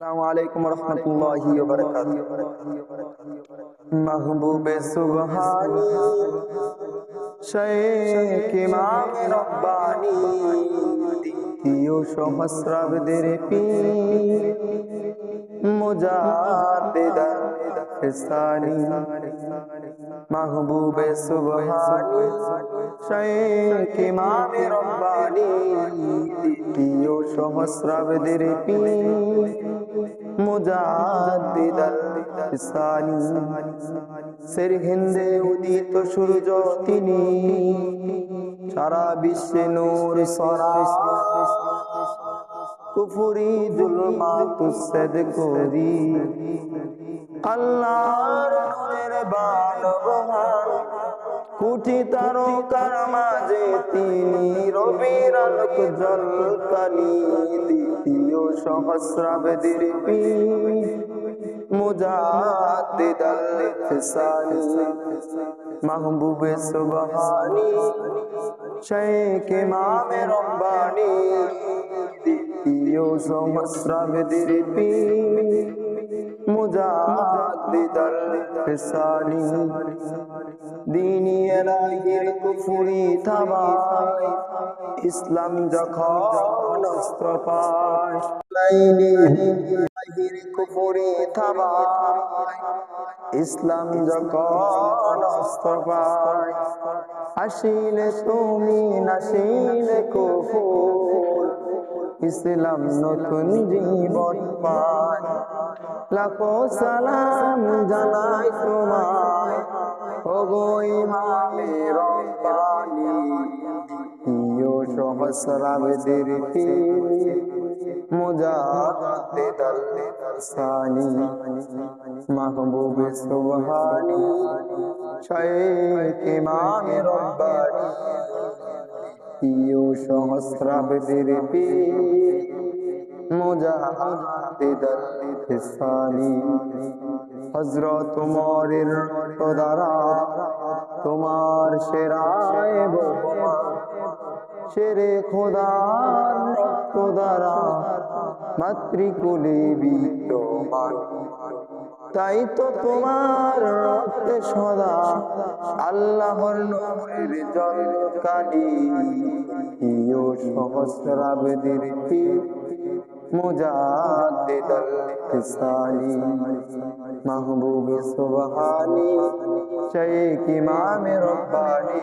আসসালামু আলাইকুম রহমতুল্লাহি ওয়া বারাকাতুহু। মাহবুবে সুবহানি শাইখ দ্বিতীয় সহস্রাব্দের সের হিন্দে উদিত সূর্য তিনি। সারা বিশ্বে নূর সরা। কুফুরি জুলমা তুসেদ করি। আল্লাহর কুটি তারকার মাঝে তিনি রবির আলোক জলকানি দ্বিতীয় সহস্রাবেদের পীর। মুজাদ্দিদ আল-ফিসানি মাহবুবে সুবহানি শেখ ইমাম রব্বানি, দ্বিতীয় সহস্রাবেদের পীর। মুজাদ্দিদ আল-ফিসানি দিনী এলাহির কুফুরি থামায়। ইসলাম যখন অস্ত্র পায় এলাহির কুফুরি থামায়। ইসলাম যখন অস্ত্র পায়, আসিলে তুমি, নাসিলে কুফুর। ইসলাম নতুন জীবন পায়। লাখো সালাম জানাই তোমায়। ওগো ইমামে রব্বানি প্রিয় সহস্রাবেদের পীর মুজাদ্দিদ আল-সানি মাহবুব সুবহানি শেখ ইমাম রব্বানি। প্রিয় সহস্রাবেদের পীর হযরত উমরের দ্বারা তোমার সেরায় বোমা খোদার রক্ত দ্বারা মাতৃকুলে তাই তো তোমার রক্তে সদা আল্লাহর নূরের জল কালি সহস্রাবেদের মুজাদ্দিদ আল-ফিসানি মাহবুব সুবহানি শেখ ইমাম রব্বানি